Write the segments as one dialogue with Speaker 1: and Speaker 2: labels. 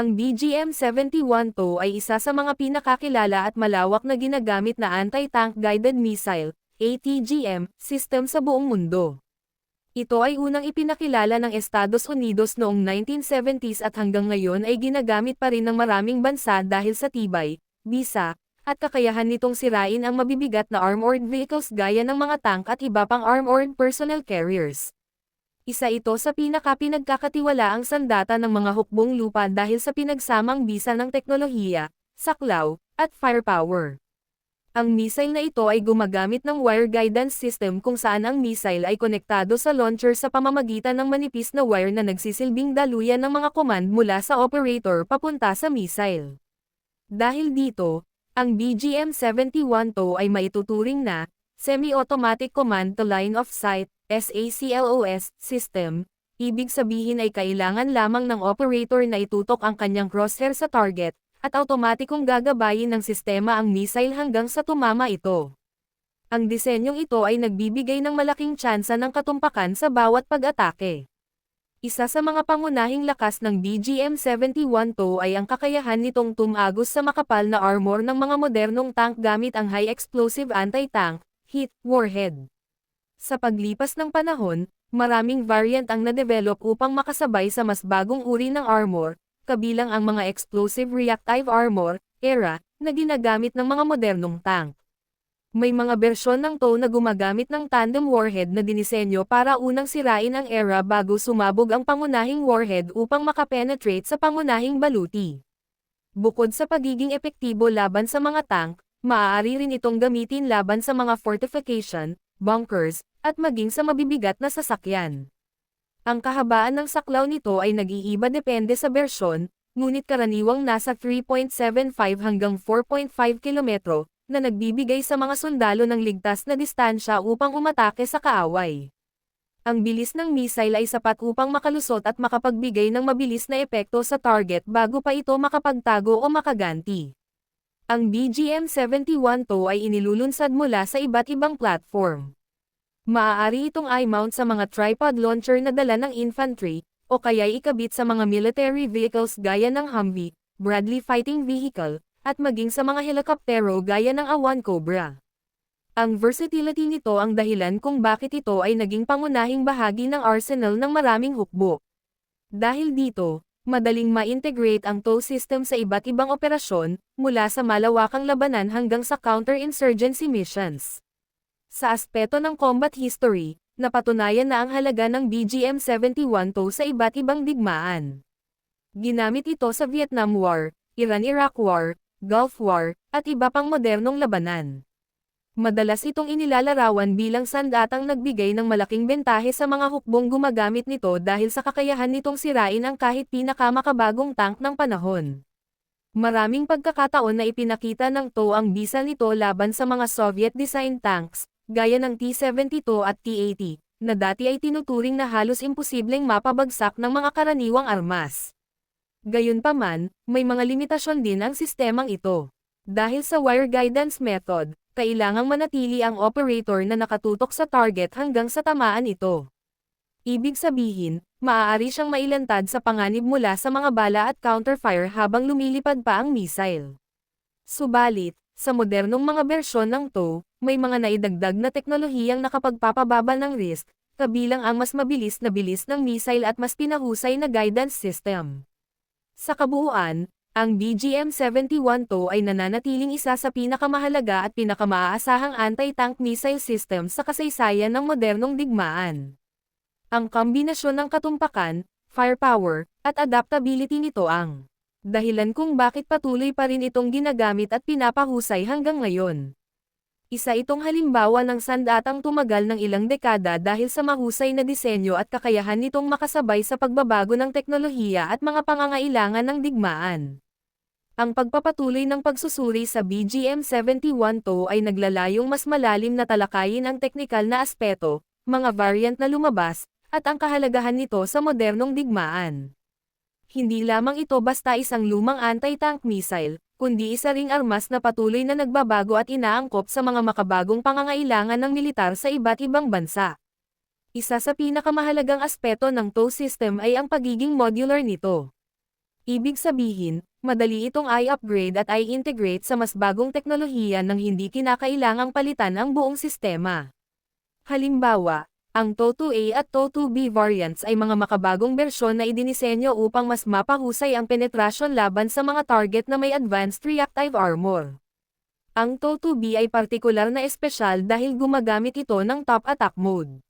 Speaker 1: Ang BGM-71 ay isa sa mga pinakakilala at malawak na ginagamit na anti-tank guided missile, ATGM, system sa buong mundo. Ito ay unang ipinakilala ng Estados Unidos noong 1970s at hanggang ngayon ay ginagamit pa rin ng maraming bansa dahil sa tibay, bisa, at kakayahan nitong sirain ang mabibigat na armored vehicles gaya ng mga tank at iba pang armored personnel carriers. Isa ito sa pinakapinagkakatiwalaang sandata ng mga hukbong lupa dahil sa pinagsamang bisa ng teknolohiya, saklaw, at firepower. Ang missile na ito ay gumagamit ng wire guidance system kung saan ang missile ay konektado sa launcher sa pamamagitan ng manipis na wire na nagsisilbing daluyan ng mga command mula sa operator papunta sa missile. Dahil dito, ang BGM-71 ay maituturing na Semi-Automatic Command to Line of Sight SACLOS system, ibig sabihin ay kailangan lamang ng operator na itutok ang kanyang crosshair sa target, at automatikong gagabayin ng sistema ang missile hanggang sa tumama ito. Ang disenyong ito ay nagbibigay ng malaking tsansa ng katumpakan sa bawat pag-atake. Isa sa mga pangunahing lakas ng BGM-71 ay ang kakayahan nitong tumagos sa makapal na armor ng mga modernong tank gamit ang high explosive anti-tank, HIT, warhead. Sa paglipas ng panahon, maraming variant ang na-develop upang makasabay sa mas bagong uri ng armor, kabilang ang mga explosive reactive armor, ERA, na ginagamit ng mga modernong tank. May mga bersyon ng TOW na gumagamit ng tandem warhead na dinisenyo para unang sirain ang ERA bago sumabog ang pangunahing warhead upang makapenetrate sa pangunahing baluti. Bukod sa pagiging epektibo laban sa mga tank, maaari rin itong gamitin laban sa mga fortification, bunkers, at maging sa mabibigat na sasakyan. Ang kahabaan ng saklaw nito ay nag-iiba depende sa bersyon, ngunit karaniwang nasa 3.75 hanggang 4.5 kilometro, na nagbibigay sa mga sundalo ng ligtas na distansya upang umatake sa kaaway. Ang bilis ng missile ay sapat upang makalusot at makapagbigay ng mabilis na epekto sa target bago pa ito makapagtago o makaganti. Ang BGM-71 to ay inilulunsad mula sa iba't ibang platform. Maaari itong i-mount sa mga tripod launcher na dala ng infantry, o kaya ikabit sa mga military vehicles gaya ng Humvee, Bradley Fighting Vehicle, at maging sa mga helikoptero gaya ng Awan Cobra. Ang versatility nito ang dahilan kung bakit ito ay naging pangunahing bahagi ng arsenal ng maraming hukbo. Dahil dito, madaling ma-integrate ang tow system sa iba't ibang operasyon, mula sa malawakang labanan hanggang sa counter-insurgency missions. Sa aspeto ng combat history, napatunayan na ang halaga ng BGM-71 TOW sa iba't ibang digmaan. Ginamit ito sa Vietnam War, Iran-Iraq War, Gulf War, at iba pang modernong labanan. Madalas itong inilalarawan bilang sandatang nagbigay ng malaking bentahe sa mga hukbong gumagamit nito dahil sa kakayahan nitong sirain ang kahit pinakamakabagong tank ng panahon. Maraming pagkakataon na ipinakita ng TOW ang bisa nito laban sa mga Soviet-designed tanks, gaya ng T-72 at T-80, na dati ay tinuturing na halos imposibleng mapabagsak ng mga karaniwang armas. Gayunpaman, may mga limitasyon din ang sistemang ito. Dahil sa wire guidance method, kailangang manatili ang operator na nakatutok sa target hanggang sa tamaan ito. Ibig sabihin, maaari siyang mailantad sa panganib mula sa mga bala at counterfire habang lumilipad pa ang missile. Subalit, sa modernong mga bersyon ng TOW, may mga naidagdag na teknolohiyang nakapagpapababa ng risk, kabilang ang mas mabilis na bilis ng missile at mas pinahusay na guidance system. Sa kabuuan, ang BGM-71 TOW ay nananatiling isa sa pinakamahalaga at pinakamaasahang anti-tank missile system sa kasaysayan ng modernong digmaan. Ang kombinasyon ng katumpakan, firepower, at adaptability nito ang dahilan kung bakit patuloy pa rin itong ginagamit at pinapahusay hanggang ngayon. Isa itong halimbawa ng sandatang tumagal ng ilang dekada dahil sa mahusay na disenyo at kakayahan nitong makasabay sa pagbabago ng teknolohiya at mga pangangailangan ng digmaan. Ang pagpapatuloy ng pagsusuri sa BGM-71 TOW ay naglalayong mas malalim na talakayin ang teknikal na aspeto, mga variant na lumabas, at ang kahalagahan nito sa modernong digmaan. Hindi lamang ito basta isang lumang anti-tank missile, kundi isa ring armas na patuloy na nagbabago at inaangkop sa mga makabagong pangangailangan ng militar sa iba't ibang bansa. Isa sa pinakamahalagang aspeto ng TOW system ay ang pagiging modular nito. Ibig sabihin, madali itong i-upgrade at i-integrate sa mas bagong teknolohiya nang hindi kinakailangang palitan ang buong sistema. Halimbawa, ang TO2A at TO2B variants ay mga makabagong bersyon na idinisenyo upang mas mapahusay ang penetrasyon laban sa mga target na may advanced reactive armor. Ang TO2B ay partikular na espesyal dahil gumagamit ito ng top attack mode.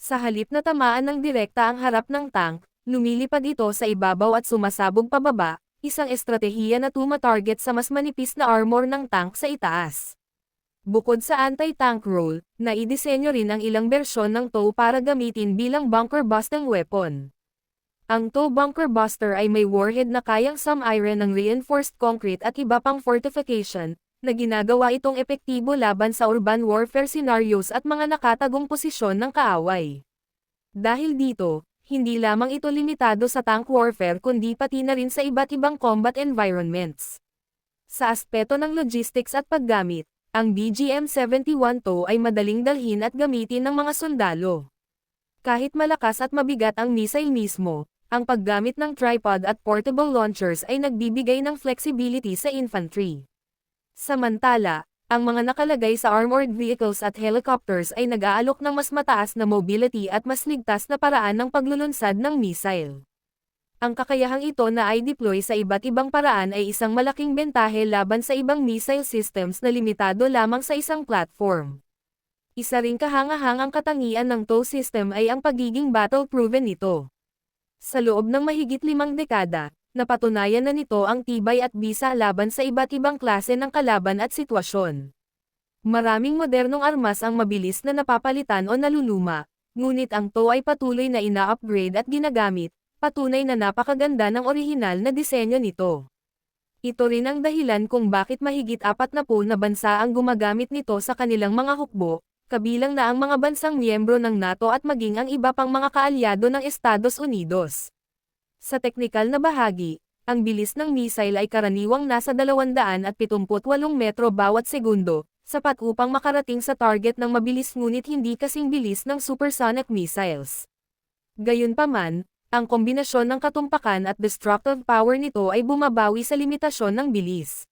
Speaker 1: Sa halip na tamaan ng direkta ang harap ng tank, lumilipad ito sa ibabaw at sumasabog pababa, isang estratehiya na tuma-target sa mas manipis na armor ng tank sa itaas. Bukod sa anti-tank role, naidisenyo rin ang ilang bersyon ng TOW para gamitin bilang bunker-busting weapon. Ang TOW Bunker Buster ay may warhead na kayang sum-iron ng reinforced concrete at iba pang fortification, na ginagawa itong epektibo laban sa urban warfare scenarios at mga nakatagong posisyon ng kaaway. Dahil dito, hindi lamang ito limitado sa tank warfare kundi pati na rin sa iba't ibang combat environments. Sa aspeto ng logistics at paggamit, ang BGM-71 TOW ay madaling dalhin at gamitin ng mga sundalo. Kahit malakas at mabigat ang missile mismo, ang paggamit ng tripod at portable launchers ay nagbibigay ng flexibility sa infantry. Samantala, ang mga nakalagay sa armored vehicles at helicopters ay nag-aalok ng mas mataas na mobility at mas ligtas na paraan ng paglulunsad ng missile. Ang kakayahang ito na ay deploy sa iba't ibang paraan ay isang malaking bentahe laban sa ibang missile systems na limitado lamang sa isang platform. Isa ring kahangahangang katangian ng TOW system ay ang pagiging battle-proven nito. Sa loob ng mahigit limang dekada, napatunayan na nito ang tibay at bisa laban sa iba't ibang klase ng kalaban at sitwasyon. Maraming modernong armas ang mabilis na napapalitan o naluluma, ngunit ang TOW ay patuloy na ina-upgrade at ginagamit, patunay na napakaganda ng orihinal na disenyo nito. Ito rin ang dahilan kung bakit mahigit apat na po na bansa ang gumagamit nito sa kanilang mga hukbo, kabilang na ang mga bansang miyembro ng NATO at maging ang iba pang mga kaalyado ng Estados Unidos. Sa teknikal na bahagi, ang bilis ng missile ay karaniwang nasa 278 metro bawat segundo, sapat upang makarating sa target ng mabilis ngunit hindi kasing bilis ng supersonic missiles. Gayunpaman, ang kombinasyon ng katumpakan at destructive power nito ay bumabawi sa limitasyon ng bilis.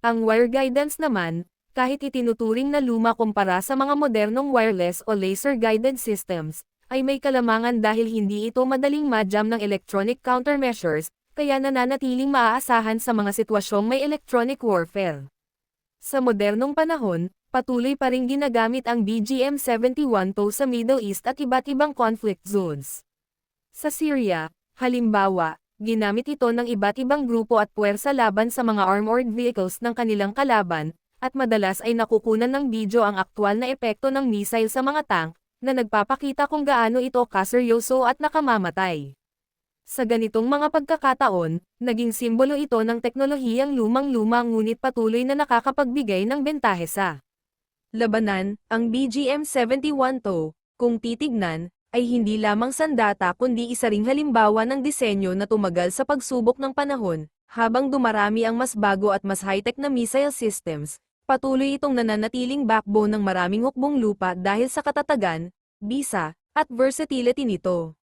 Speaker 1: Ang wire guidance naman, kahit itinuturing na luma kumpara sa mga modernong wireless o laser-guided systems, ay may kalamangan dahil hindi ito madaling majam ng electronic countermeasures, kaya nananatiling maaasahan sa mga sitwasyong may electronic warfare. Sa modernong panahon, patuloy pa rin ginagamit ang BGM-71 TOW sa Middle East at iba't ibang conflict zones. Sa Syria, halimbawa, ginamit ito ng iba't ibang grupo at puwersa laban sa mga armored vehicles ng kanilang kalaban, at madalas ay nakukunan ng video ang aktwal na epekto ng missile sa mga tank, na nagpapakita kung gaano ito kaseryoso at nakamamatay. Sa ganitong mga pagkakataon, naging simbolo ito ng teknolohiyang lumang-luma ngunit patuloy na nakakapagbigay ng bentahe sa labanan, ang BGM-71 TOW, kung titignan, ay hindi lamang sandata kundi isa ring halimbawa ng disenyo na tumagal sa pagsubok ng panahon, habang dumarami ang mas bago at mas high-tech na missile systems, patuloy itong nananatiling backbone ng maraming hukbong lupa dahil sa katatagan, bisa, at versatility nito.